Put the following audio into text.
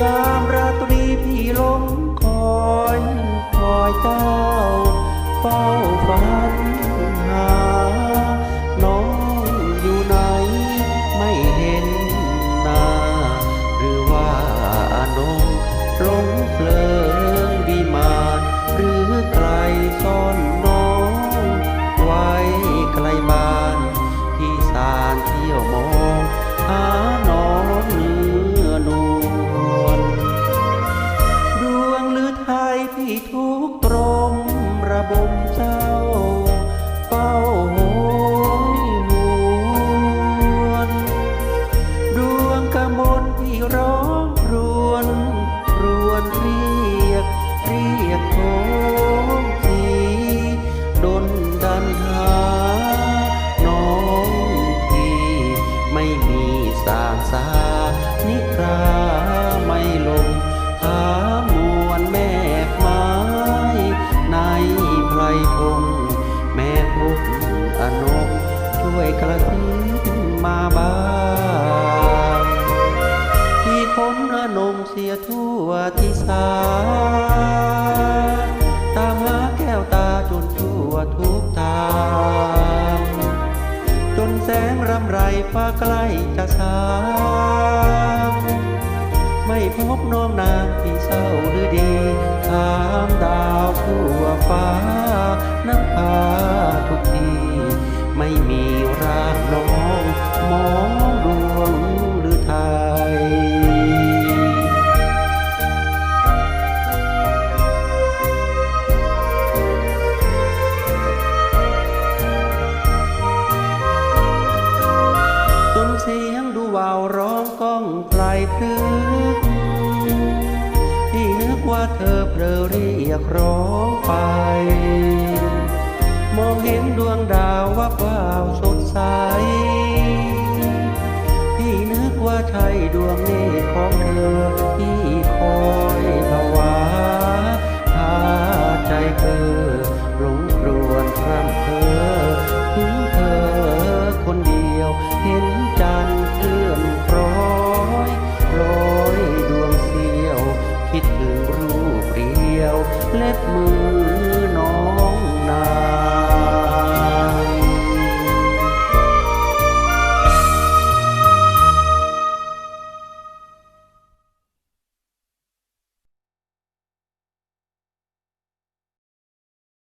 ยามราตรีพี่ลงคอยคอยเจ้า เฝ้าฝันหา น้องอยู่ไหน ไม่เห็นหน้า หรือว่าน้องหลงเพลิงวิมานหรือไกลซ่อนน้อง ไว้ไกลบ้าน ที่สารเที่ยวมองหาน้อง ระบมเจ้าเฝ้าโหยหวนดวงกมลที่ร้องรวนรวนเรียก เรียกโทงสีดนดันหา น้องพี่ไม่มีสางสานิรา วยกระซิบมาบ้างที่คนอนงเสียทั่วที่สา ตามหาแก้วตาจนทั่วทุกทางจนแสงรำไรฟ้าใกล้จะสางไม่พบน้องนางที่เศร้าหรือดีถามดาวทั่ว ตึกที่นึกว่าเธอเพลอเรียกร้องไป มองเห็นดวงดาววับวาวสดใสที่นึกว่าใช่ดวงเนตรของเธอที่คอยภาวะพา